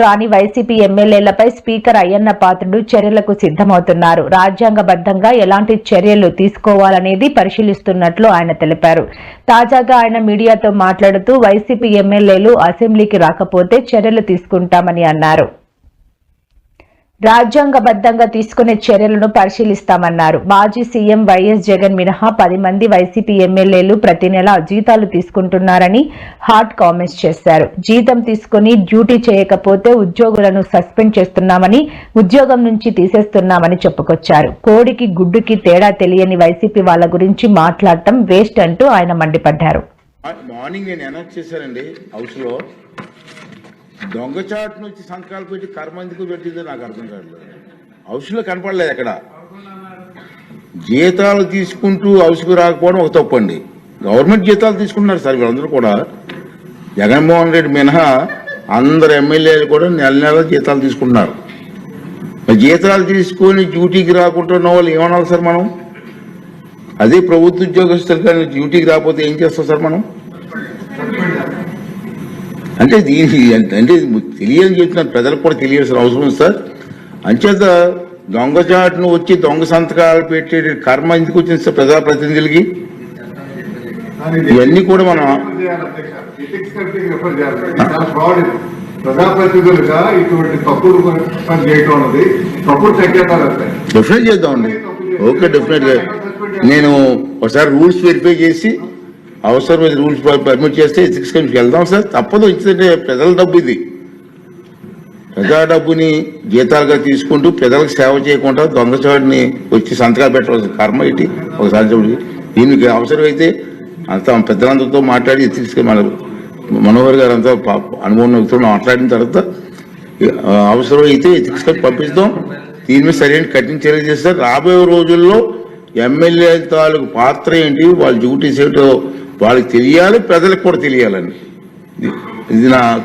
రాని వైసీపీ ఎమ్మెల్యేలపై స్పీకర్ అయ్యన్న పాత్రుడు చర్యలకు సిద్ధమవుతున్నారు. రాజ్యాంగబద్ధంగా ఎలాంటి చర్యలు తీసుకోవాలనేది పరిశీలిస్తున్నట్లు ఆయన తెలిపారు. తాజాగా ఆయన మీడియాతో మాట్లాడుతూ వైసీపీ ఎమ్మెల్యేలు అసెంబ్లీకి రాకపోతే చర్యలు తీసుకుంటామని అన్నారు. రాజ్యాంగబద్ధంగా తీసుకునే చర్యలను పరిశీలిస్తామన్నారు. మాజీ సీఎం వైఎస్ జగన్ మినహా పది మంది వైసీపీ ఎమ్మెల్యేలు ప్రతి నెల జీతాలు తీసుకుంటున్నారని హాట్ కామెంట్స్ చేశారు. జీతం తీసుకుని డ్యూటీ చేయకపోతే ఉద్యోగులను సస్పెండ్ చేస్తున్నామని ఉద్యోగం నుంచి తీసేస్తున్నామని చెప్పుకొచ్చారు. కోడికి గుడ్డుకి తేడా తెలియని వైసీపీ వాళ్ళ గురించి మాట్లాడటం వేస్ట్ అంటూ ఆయన మండిపడ్డారు. మార్నింగ్ నేను అనౌన్స్ చేశానండి హౌస్లో. దొంగచాటు నుంచి సంతకాలు పెట్టి కర్మ ఎందుకు పెట్టిందో నాకు అర్థం కావట్లేదు. హౌస్లో కనపడలేదు అక్కడ జీతాలు తీసుకుంటూ హౌస్కు రాకపోవడం ఒక తప్పండి గవర్నమెంట్ జీతాలు తీసుకుంటున్నారు సార్ వీళ్ళందరూ కూడా. జగన్మోహన్ రెడ్డి మినహా అందరు ఎమ్మెల్యేలు కూడా నెల నెల జీతాలు తీసుకుంటున్నారు. జీతాలు తీసుకొని డ్యూటీకి రాకుండా ఉన్న వాళ్ళు ఏమనాలి సార్ మనం? అదే ప్రభుత్వ ఉద్యోగస్తులు కానీ డ్యూటీకి రాకపోతే ఏం చేస్తాం సార్ మనం? అంటే దీనికి అంటే తెలియని చెప్తున్నాను ప్రజలకు కూడా తెలియాల్సిన అవసరం ఉంది సార్. అంచేత దొంగచాటును వచ్చి దొంగ సంతకాలు పెట్టే కర్మ ఎందుకు వచ్చింది సార్ ప్రజాప్రతినిధులకి ఇవన్నీ కూడా మనం ప్రజాప్రతినిధులుగా ఇటువంటి తప్పుడు పని అన్నది తప్పుడు డెఫినెట్ చేద్దామండి ఓకే డెఫినెట్గా నేను ఒకసారి రూల్స్ వెరిఫై చేసి అవసరమైన రూల్స్ పర్మిట్ చేస్తే ఎథిక్స్ కమిటీకి వెళ్దాం సార్. తప్పదు ఎందుకంటే ప్రజల డబ్బు ఇది. ప్రజా డబ్బుని జీతాలుగా తీసుకుంటూ ప్రజలకు సేవ చేయకుండా దొంగచాడిని వచ్చి సంతకాలు పెట్టవలసిన కర్మ ఇటు ఒకసారి దీనికి అవసరమైతే అంత పెద్దలందరితో మాట్లాడి ఎథిక్స్ మన మనోహర్ గారు అంతా అనుభవం వ్యక్తులు మాట్లాడిన తర్వాత అవసరమైతే ఎథిక్స్ పంపిస్తాం. దీని మీద సరైన కఠిన చర్యలు చేస్తారు. రాబోయే రోజుల్లో ఎమ్మెల్యే తాలూకు పాత్ర ఏంటి? వాళ్ళు డ్యూటీస్ ఏంటో వాళ్ళకి తెలియాలి ప్రజలకు కూడా తెలియాలండి. ఇది- ఇది నా